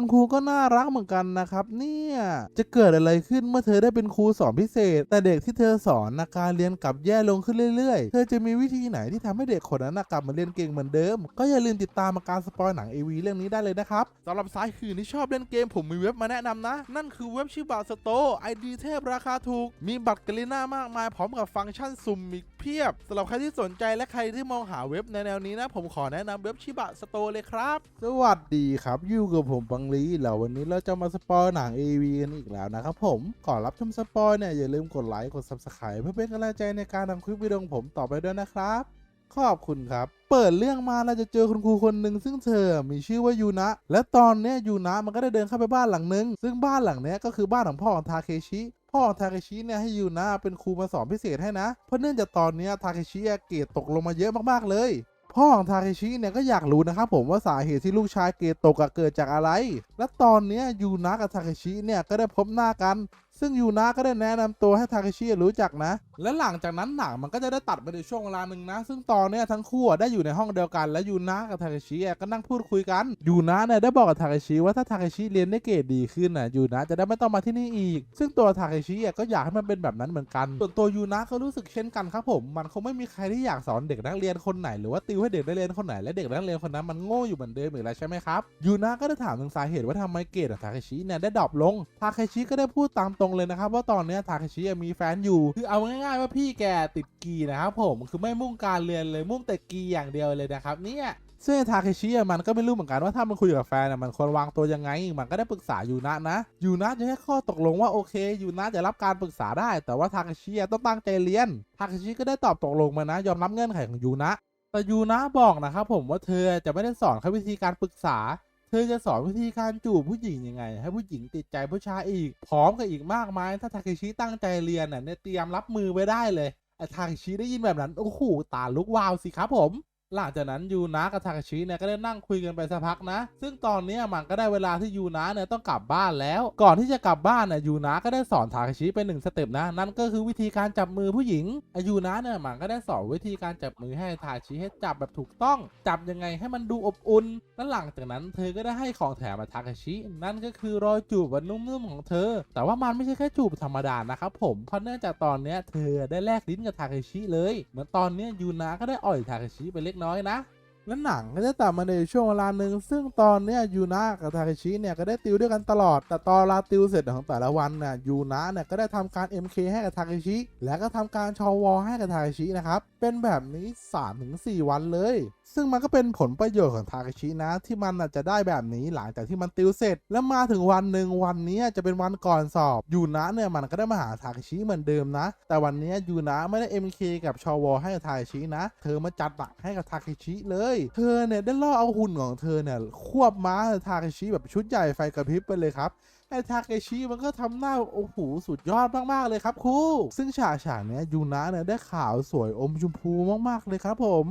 คุณครูก็น่ารักเหมือนกันนะครับ เนี่ย จะเกิดอะไรขึ้นเมื่อเธอได้เป็นครูสอนพิเศษ แต่เด็กที่เธอสอนนะการเรียนกลับแย่ลงขึ้นเรื่อยๆ เธอจะมีวิธีไหนที่ทำให้เด็กคนนั้นกลับมาเรียนเก่งเหมือนเดิม ก็อย่าลืมติดตามมาการสปอยหนัง AV เรื่องนี้ได้เลยนะครับสำหรับสายคืนที่ชอบเล่นเกมผมมีเว็บมาแนะนำนะ นั่นคือเว็บชื่อบาสโตไอดีเทพราคาถูก มีบัตรกลิน่ามากมาย พร้อมกับฟังก์ชันสุ่มอีกเพียบสำหรับใครที่สนใจและใครที่มองหาเว็บในแนวนี้นะ ผมขอแนะนำเว็บชิบะสโตเลยครับ สวัสดีครับ อยู่กับผมบังลีแล้ววันนี้เราจะมาสปอยหนัง AV กันอีกแล้วนะครับผมก่อนรับชมสปอยเนี่ยอย่าลืมกดไลค์กด Subscribe เพื่อเป็นกำลังใจในการทำคลิปวิดีโอของผมต่อไปด้วยนะครับ ขอบคุณครับ เปิดเรื่องมาเราจะเจอคุณครูคนหนึ่งซึ่งเธอมีชื่อว่ายูนะ และตอนเนี้ยยูนะมันก็ได้เดินเข้าไปบ้านหลังนึง ซึ่งบ้านหลังเนี้ยก็คือบ้านของพ่อของทาเคชิพ่อของทาเคชิเนี่ยให้ยูนะเป็นครูมาสอนพิเศษให้นะ เพราะเนื่องจากตอนนี้ทาเคชิอะเกรดตกลงมาเยอะมากๆเลย พ่อของทาเคชิเนี่ยก็อยากรู้นะครับผมว่าสาเหตุที่ลูกชายเกโตกอะเกิดจากอะไร และตอนนี้ยยูนะกับทาเคชิเนี่ยก็ได้พบหน้ากัน ซึ่งยูนะก็ได้แนะนำตัวให้ทาเคชิรู้จักนะ และหลังจากนั้นหนังมันก็จะได้ตัดไปในช่วงเวลาหนึ่งนะ ซึ่งตอนนี้ทั้งคู่ได้อยู่ในห้องเดียวกัน และยูนะกับทาเคชิก็นั่งพูดคุยกัน ยูนะเนี่ยได้บอกกับทาเคชิว่าถ้าทาเคชิเรียนได้เกรดดีขึ้นน่ะยูนะจะได้ไม่ต้องมาที่นี่อีก ซึ่งตัวทาเคชิก็อยากให้มันเป็นแบบนั้นเหมือนกัน ส่วนตัวยูนะก็รู้สึกเช่นกันครับผม มันคงไม่มีใครที่อยากสอนเด็กนักเรียนคนไหนหรือว่าติวให้เด็กนักเรียนคนไหนและเด็กนักเรียนคนนั้นมันโง่อยู่เหมือนเดิมอีกแล้วใช่ไหมครับยูนะก็ได้ถามถึงสาเหตุว่าทำไมเกรดของทาเคชิเนี่ยได้ดรอปลงทาเคชิก็ได้พูดตามตรงเลยนะครับว่าตอนนี้ทาเคชิมีแฟนอยู่คือเอาง่ายๆว่าพี่แกติดกีนะครับผมคือไม่มุ่งการเรียนเลยมุ่งแต่กีอย่างเดียวเลยนะครับเนี่ยซึ่งทาเคชิมันก็ไม่รู้เหมือนกันว่าถ้ามันคุยกับแฟนอะมันควรวางตัวยังไง มันก็ได้ปรึกษายูนะนะยูนะจะให้ข้อตกลงว่าโอเคยูนะจะรับการปรึกษาได้ แต่ว่าทาเคชิต้องตั้งใจเรียนทาเคชิก็ได้ตอบตกลงมานะ ยอมรับเงื่อนไขของยูนะแต่ยูนะบอกนะครับผมว่าเธอจะไม่ได้สอนแค่วิธีการปรึกษา เธอจะสอนวิธีการจูบผู้หญิงยังไง ให้ผู้หญิงติดใจผู้ชายอีก พร้อมกับอีกมากมายถ้าทาเคชิตั้งใจเรียนน่ะเนี่ยเตรียมรับมือไว้ได้เลยไอ้ทาเคชิได้ยินแบบนั้น โอ้โหตาลุกวาวสิครับผม หลังจากนั้นยูนะกับทาเคชิเนี่ยก็ได้นั่งคุยกันไปสักพักนะ ซึ่งตอนนี้มันก็ได้เวลาที่ยูนะเนี่ยต้องกลับบ้านแล้ว ก่อนที่จะกลับบ้านเนี่ยยูนะก็ได้สอนทาเคชิไปหนึ่งสเต็ปนะ นั่นก็คือวิธีการจับมือผู้หญิงไอายูนะเนี่ยมันก็ได้สอนวิธีการจับมือให้ทาเคชิให้จับแบบถูกต้อง จับยังไงให้มันดูอบอุ่น และหลังจากนั้นเธอก็ได้ให้ของแถมมาทาเคชิ นั่นก็คือรอยจูบแบบนุ่มๆของเธอ แต่ว่ามันไม่ใช่แค่จูบธรรมดานะครับผม เพราะเนื่องจากตอนนี้เธอได้แลกลิ้นกับทาเคชิเลย เหมือนตอนนี้ยูนะก็ได้อ่อยทาเคชิไปเล็กน้อยนะ และหนังก็จะตัดมาในช่วงเวลาหนึ่งซึ่งตอนเนี้ยยูนะกับทาเคชิเนี่ยก็ได้ติวด้วยกันตลอด แต่ตอนลาติวเสร็จของแต่ละวันเนี่ยยูนะเนี่ยก็ได้ทำการ MK ให้กับทาเคชิ และก็ทำการชอวอให้กับทาเคชินะครับเป็นแบบนี้ 3-4 วันเลย ซึ่งมันก็เป็นผลประโยชน์ของทาเคชินะ ที่มันจะได้แบบนี้หลังจากที่มันติวเสร็จ แล้วมาถึงวันหนึ่งวันนี้จะเป็นวันก่อนสอบยูนะเนี่ยมันก็ได้มาหาทาเคชิเหมือนเดิมนะ แต่วันนี้ยูนะไม่ได้ MK กับชอวอให้กับทาเคชินะ เธอมาจัดหนักให้กับทาเคชิเลยเธอเนี่ยได้ล่อเอาหุ่นของเธอเนี่ยควบม้าทาเคชิแบบชุดใหญ่ไฟกระพริบไปเลยครับไอ้ทาเคชิมันก็ทำหน้าโอ้โหสุดยอดมากๆเลยครับครูซึ่งฉากฉากเนี้ยยูนะเนี่ยได้ขาวสวยอมชมพูมากๆเลยครับผม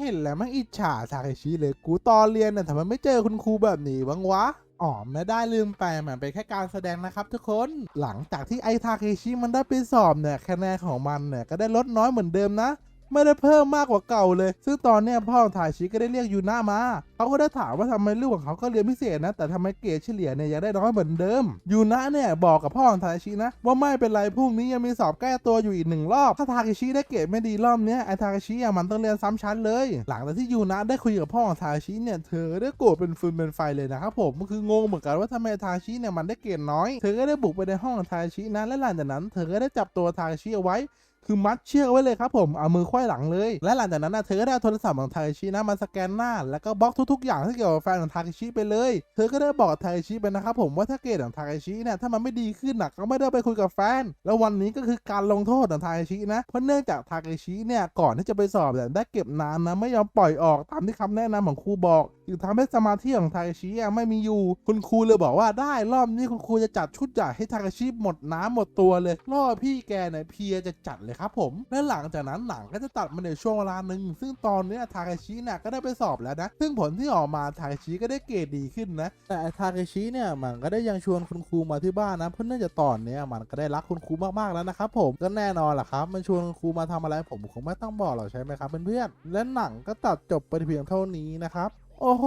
เห็นแล้วมันอิจฉาทาเคชิเลยกูตอนเรียนเนี่ยทำไมไม่เจอคุณครูแบบนี้บ้างวะอ๋อไม่ได้ลืมไปมันเป็นแค่การแสดงนะครับทุกคนหลังจากที่ไอทาเคชิมันได้ไปสอบเนี่ยคะแนนของมันเนี่ยก็ได้ลดน้อยเหมือนเดิมนะ ไม่ได้เพิ่มมากกว่าเก่าเลย ซึ่งตอนเนี้ยพ่อของทาชิก็ได้เรียกยูน่ามาเขาก็ได้ถามว่าทำไมลูกของเขาก็เรียนพิเศษนะ แต่ทำไมเกรดเฉลี่ยเนี่ยยังได้น้อยเหมือนเดิมยูน่าเนี่ยบอกกับพ่อของทาชินะ ว่าไม่เป็นไรพรุ่งนี้ยังมีสอบแก้ตัวอยู่อีกหนึ่งรอบ ถ้าทาเคชิได้เกรดไม่ดีรอบเนี้ยไอทาเคชิอะมันต้องเรียนซ้ำชั้นเลย หลังจากที่ยูน่าได้คุยกับพ่อของทาชิเนี่ยเธอได้โกรธเป็นฟืนเป็นไฟเลยนะครับผมคืองงเหมือนกันว่าทำไมทาชิเนี่ยมันได้เกรดน้อย เธอก็ได้บุกไปในห้องของทาชินะและหลังจากนั้น เธอก็ได้จับตัวทาชิเอาไว้ คือมัดเชือกไว้เลยครับผมเอามือควยหลังเลย และหลังจากนั้นนะเธอก็ได้โทรศัพท์ของทาเคชินะมาสแกนหน้า แล้วก็บล็อกทุกๆ อย่างที่เกี่ยวกับแฟนของทาเคชิไปเลย เธอก็ได้บอกทาเคชิไปนะครับผมว่าถ้าเกรดของทาเคชิเนี่ยถ้ามันไม่ดีขึ้นนะก็ไม่ได้ไปคุยกับแฟน แล้ววันนี้ก็คือการลงโทษของทาเคชินะเพราะเนื่องจากทาเคชิเนี่ยก่อนที่จะไปสอบเนี่ยได้เก็บน้ำนะไม่ยอมปล่อยออกตามที่คำแนะนำของครูบอก จึงทำให้สมาธิของทาเคชิอะไม่มีอยู่ คุณครูเลยบอกว่าได้รอบนี้คุณครูจะจัดชุดใหญ่ให้ทาเคชิหมดน้ำหมดตัวเลยรอบพี่แกเนี่ยเพียจะจัดเลยครับผมและหลังจากนั้นหนังก็จะตัดมาในช่วงเวลาหนึ่งซึ่งตอนนี้ทาเคชิเนี่ยก็ได้ไปสอบแล้วนะ ซึ่งผลที่ออกมาทาเคชิก็ได้เกรดดีขึ้นนะ แต่ทาเคชิเนี่ยมันก็ได้ยังชวนคุณครูมาที่บ้านนะ เพราะเนื่องจากตอนเนี้ยมันก็ได้รักคุณครูมากๆแล้วนะครับผมก็แน่นอนแหละครับ มันชวนคุณครูมาทำอะไรผมคงไม่ต้องบอกหรอกใช่ไหมครับเพื่อนๆและหนังก็ตัดจบไปเพียงเท่านี้นะครับ โอ้โห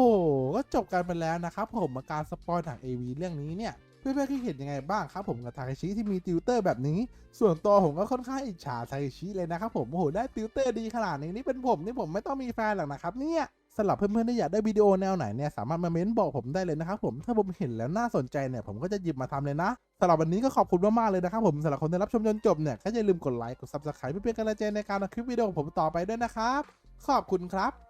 ก็จบกันไปแล้วนะครับผมกับการสปอยหนัง AV เรื่องนี้เนี่ยเพื่อนๆคิดเห็นยังไงบ้างครับผมกับทาเคชิที่มีติวเตอร์แบบนี้ ส่วนตัวผมก็ค่อนข้างอิจฉาทาเคชิเลยนะครับผม โอ้โห ได้ติวเตอร์ดีขนาดนี้นี่เป็นผมนี่ผมไม่ต้องมีแฟนหรอกนะครับเนี่ยสำหรับเพื่อนๆที่อยากได้วิดีโอแนวไหนเนี่ยสามารถมาเม้นบอกผมได้เลยนะครับผมถ้าผมเห็นแล้วน่าสนใจเนี่ยผมก็จะหยิบมาทำเลยนะสำหรับวันนี้ก็ขอบคุณมากๆเลยนะครับผมสำหรับคนที่รับชมจนจบเนี่ยก็อย่าลืมกดไลค์กด subscribe เพื่อเป็นกำลังใจในการทำคลิปวิดีโอของผมต่อไปด้วยนะครับขอบคุณครับ